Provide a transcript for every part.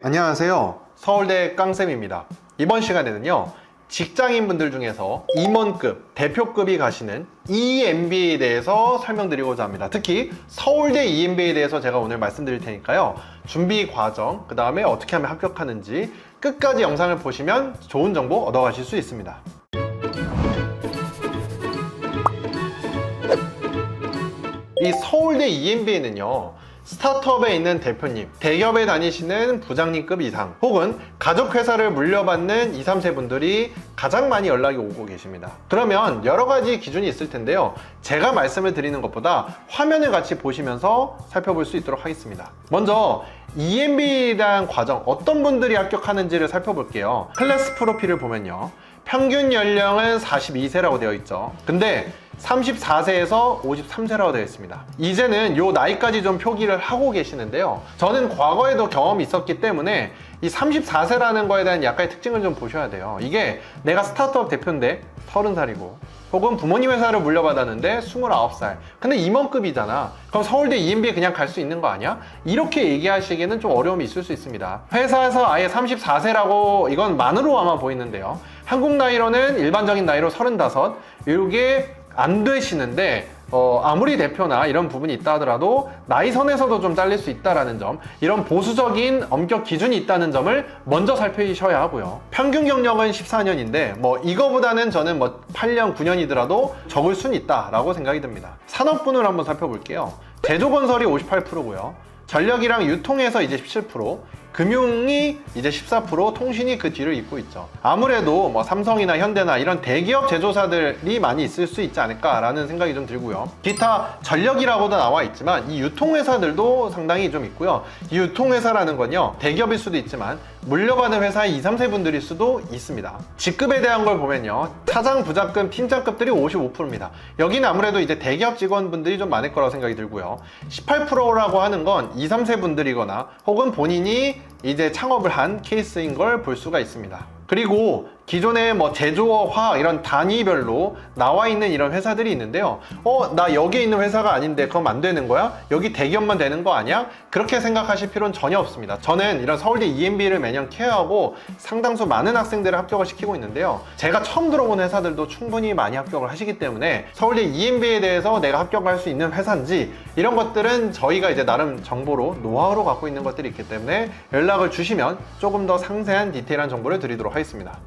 안녕하세요. 서울대 깡쌤입니다. 이번 시간에는요, 직장인분들 중에서 임원급, 대표급이 가시는 EMBA에 대해서 설명드리고자 합니다. 특히 서울대 EMBA에 대해서 제가 오늘 말씀드릴 테니까요, 준비 과정, 그 다음에 어떻게 하면 합격하는지 끝까지 영상을 보시면 좋은 정보 얻어가실 수 있습니다. 이 서울대 EMBA는요, 스타트업에 있는 대표님, 대기업에 다니시는 부장님급 이상, 혹은 가족 회사를 물려받는 2, 3세 분들이 가장 많이 연락이 오고 계십니다. 그러면 여러 가지 기준이 있을 텐데요. 제가 말씀을 드리는 것보다 화면을 같이 보시면서 살펴볼 수 있도록 하겠습니다. 먼저 대한 과정, 어떤 분들이 합격하는지를 살펴볼게요. 클래스 프로필을 보면요. 평균 연령은 42세라고 되어 있죠. 근데 34세에서 53세라고 되어 있습니다. 이제는 요 나이까지 좀 표기를 하고 계시는데요. 저는 과거에도 경험이 있었기 때문에 이 34세라는 거에 대한 약간의 특징을 좀 보셔야 돼요. 이게 내가 스타트업 대표인데 30살이고 혹은 부모님 회사를 물려받았는데 29살. 근데 임원급이잖아. 그럼 서울대 EMBA 그냥 갈 수 있는 거 아니야? 이렇게 얘기하시기에는 좀 어려움이 있을 수 있습니다. 회사에서 아예 34세라고 이건 만으로 아마 보이는데요. 한국 나이로는 일반적인 나이로 35. 이게 안 되시는데 어, 아무리 대표나 이런 부분이 있다 하더라도 나이 선에서도 좀 잘릴 수 있다라는 점, 이런 보수적인 엄격 기준이 있다는 점을 먼저 살피셔야 하고요. 평균 경력은 14년인데 뭐 이거보다는 저는 뭐 8년, 9년이더라도 적을 수는 있다라고 생각이 듭니다. 산업군을 한번 살펴볼게요. 제조건설이 58%고요. 전력이랑 유통에서 이제 17%, 금융이 이제 14%, 통신이 그 뒤를 잇고 있죠. 아무래도 뭐 삼성이나 현대나 이런 대기업 제조사들이 많이 있을 수 있지 않을까라는 생각이 좀 들고요. 기타 전력이라고도 나와 있지만 이 유통회사들도 상당히 좀 있고요. 이 유통회사라는 건요, 대기업일 수도 있지만 물려받은 회사의 2, 3세 분들일 수도 있습니다. 직급에 대한 걸 보면요. 차장, 부장급, 팀장급들이 55%입니다. 여기는 아무래도 이제 대기업 직원분들이 좀 많을 거라고 생각이 들고요. 18%라고 하는 건 2, 3세 분들이거나 혹은 본인이 이제 창업을 한 케이스인 걸 볼 수가 있습니다. 그리고 기존에 뭐 제조업, 화학 이런 단위별로 나와 있는 이런 회사들이 있는데요. 어, 나 여기 있는 회사가 아닌데 그럼 안 되는 거야? 여기 대기업만 되는 거 아니야? 그렇게 생각하실 필요는 전혀 없습니다. 저는 이런 서울대 EMB를 매년 케어하고 상당수 많은 학생들을 합격을 시키고 있는데요. 제가 처음 들어본 회사들도 충분히 많이 합격을 하시기 때문에 서울대 EMB에 대해서 내가 합격할 수 있는 회사인지 이런 것들은 저희가 이제 나름 정보로 노하우로 갖고 있는 것들이 있기 때문에 연락을 주시면 조금 더 상세한 디테일한 정보를 드리도록 하겠습니다.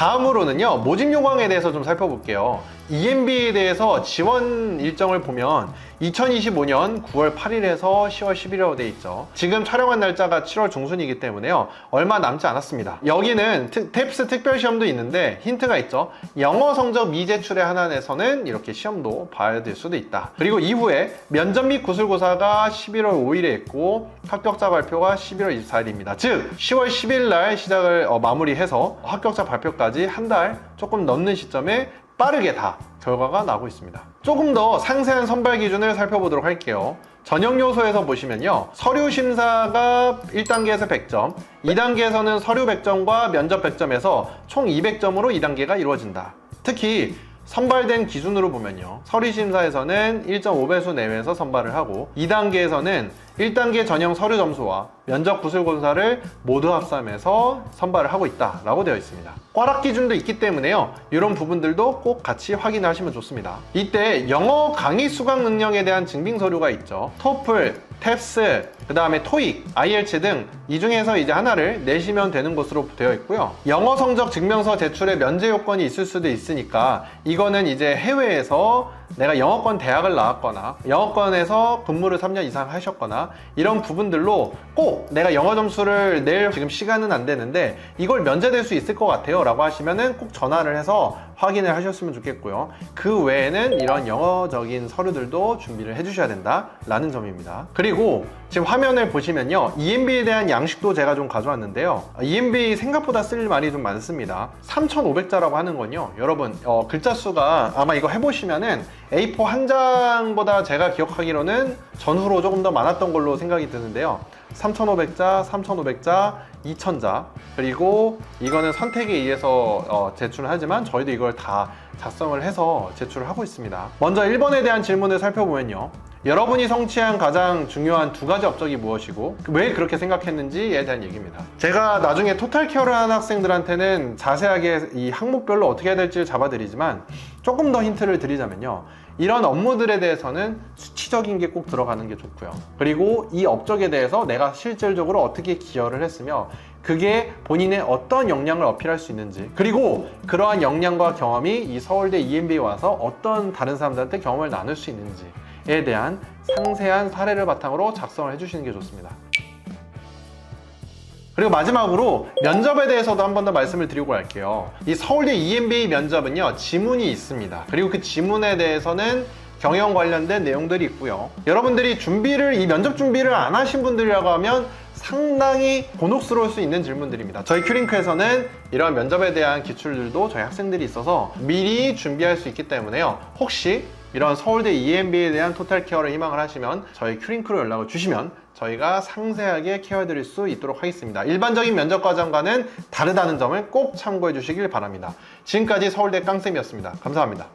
다음으로는요 모집 요강에 대해서 좀 살펴볼게요 EMB에 대해서 지원 일정을 보면 2025년 9월 8일에서 10월 11일로 되어 있죠. 지금 촬영한 날짜가 7월 중순이기 때문에요. 얼마 남지 않았습니다. 여기는 트- 탭스 특별 시험도 있는데 힌트가 있죠. 영어 성적 미제출에 한한해서는 이렇게 시험도 봐야 될 수도 있다. 그리고 이후에 면접 및 구술고사가 11월 5일에 있고 합격자 발표가 11월 24일입니다. 즉 10월 10일 날 시작을 어, 마무리해서 합격자 발표까지 한 달 조금 넘는 시점에 빠르게 다 결과가 나고 있습니다. 조금 더 상세한 선발 기준을 살펴보도록 할게요. 전형 요소에서 보시면요. 서류 심사가 1단계에서 100점, 2단계에서는 서류 100점과 면접 100점에서 총 200점으로 2단계가 이루어진다. 특히 선발된 기준으로 보면요. 서류 심사에서는 1.5배수 내외에서 선발을 하고 2단계에서는 1단계 전형 서류 점수와 면접 구술 검사를 모두 합산해서 선발을 하고 있다라고 되어 있습니다. 꽈락 기준도 있기 때문에요. 이런 부분들도 꼭 같이 확인하시면 좋습니다. 이때 영어 강의 수강 능력에 대한 증빙 서류가 있죠. 토플, 탭스, 그 다음에 토익, IELTS 등 이 중에서 이제 하나를 내시면 되는 것으로 되어 있고요. 영어 성적 증명서 제출에 면제 요건이 있을 수도 있으니까 이거는 이제 해외에서 내가 영어권 대학을 나왔거나 영어권에서 근무를 3년 이상 하셨거나 이런 부분들로 꼭 내가 영어 점수를 낼 지금 시간은 안 되는데 이걸 면제될 수 있을 것 같아요 라고 하시면은 꼭 전화를 해서 확인을 하셨으면 좋겠고요. 그 외에는 이런 영어적인 서류들도 준비를 해주셔야 된다 라는 점입니다. 그리고 지금 화면을 보시면요. EMB에 대한 양식도 제가 좀 가져왔는데요. EMB 생각보다 쓸 말이 좀 많습니다. 3500자라고 하는 건요. 여러분 어, 글자 수가 아마 이거 해보시면은 A4 한 장보다 제가 기억하기로는 전후로 조금 더 많았던 걸로 생각이 드는데요. 3,500자, 3,500자, 2,000자. 그리고 이거는 선택에 의해서 어, 제출을 하지만 저희도 이걸 다 작성을 해서 제출을 하고 있습니다. 먼저 1번에 대한 질문을 살펴보면요 여러분이 성취한 가장 중요한 두 가지 업적이 무엇이고 왜 그렇게 생각했는지에 대한 얘기입니다. 제가 나중에 토탈 케어를 하는 학생들한테는 자세하게 이 항목별로 어떻게 해야 될지를 잡아드리지만 조금 더 힌트를 드리자면요. 이런 업무들에 대해서는 수치적인 게 꼭 들어가는 게 좋고요. 그리고 이 업적에 대해서 내가 실질적으로 어떻게 기여를 했으며 그게 본인의 어떤 역량을 어필할 수 있는지 그리고 그러한 역량과 경험이 이 서울대 EMBA에 와서 어떤 다른 사람들한테 경험을 나눌 수 있는지 에 대한 상세한 사례를 바탕으로 작성을 해주시는 게 좋습니다. 그리고 마지막으로 면접에 대해서도 한 번 더 말씀을 드리고 갈게요. 이 서울대 EMBA 면접은요, 지문이 있습니다. 그리고 그 지문에 대해서는 경영 관련된 내용들이 있고요. 여러분들이 준비를, 이 면접 준비를 안 하신 분들이라고 하면 상당히 곤혹스러울 수 있는 질문들입니다. 저희 큐링크에서는 이러한 면접에 대한 기출들도 저희 학생들이 있어서 미리 준비할 수 있기 때문에요. 혹시 이런 서울대 EMBA에 대한 토탈 케어를 희망을 하시면 저희 큐링크로 연락을 주시면 저희가 상세하게 케어해드릴 수 있도록 하겠습니다. 일반적인 면접 과정과는 다르다는 점을 꼭 참고해 주시길 바랍니다. 지금까지 서울대 깡쌤이었습니다. 감사합니다.